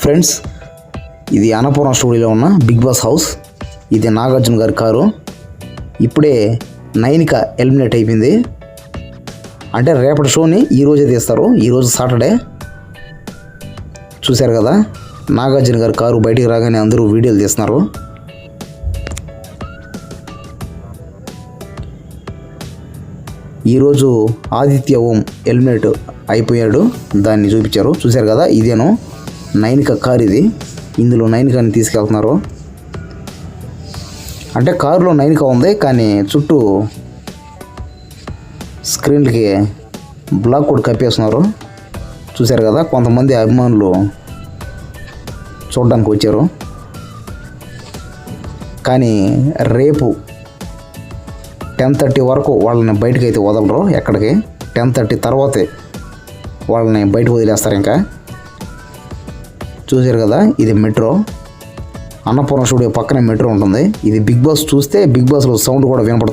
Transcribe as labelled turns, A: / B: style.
A: Friends ఇది అన్నపూర్ణ స్టూడియోలో ఉన్న బిగ్ బాస్ హౌస్. ఇది నాగార్జున గారి కారు. ఇప్పుడే నైన్క ఎలిమినేట్ అయిపోయింది. అంటే రేపటి షోని ఈరోజే తీస్తారు. ఈరోజు సాటర్డే. చూశారు కదా నాగార్జున గారి కారు బయటికి రాగానే అందరూ వీడియోలు తీస్తున్నారు. ఈరోజు ఆదిత్య ఓం ఎలిమినేట్ అయిపోయాడు. దాన్ని చూపించారు. చూశారు కదా ఇదేను. నైన్కా కార్ ఇది. ఇందులో నైన్కాని తీసుకెళ్తున్నారు. అంటే కారులో నైన్కా ఉంది కానీ చుట్టూ స్క్రీన్లకి బ్లాక్ కూడా కప్పేస్తున్నారు. చూశారు కదా కొంతమంది అభిమానులు చూడడానికి వచ్చారు. కానీ రేపు టెన్ థర్టీ వరకు వాళ్ళని బయటకు అయితే వదలరు ఎక్కడికి? టెన్ థర్టీ తర్వాతే వాళ్ళని బయటకు వదిలేస్తారు ఇంకా. చూశారు కదా ఇది మెట్రో. అన్నపూర్ణ స్టూడియో పక్కనే మెట్రో ఉంటుంది. ఇది బిగ్ బాస్ చూస్తే బిగ్ బాస్లో సౌండ్ కూడా వినపడుతుంది.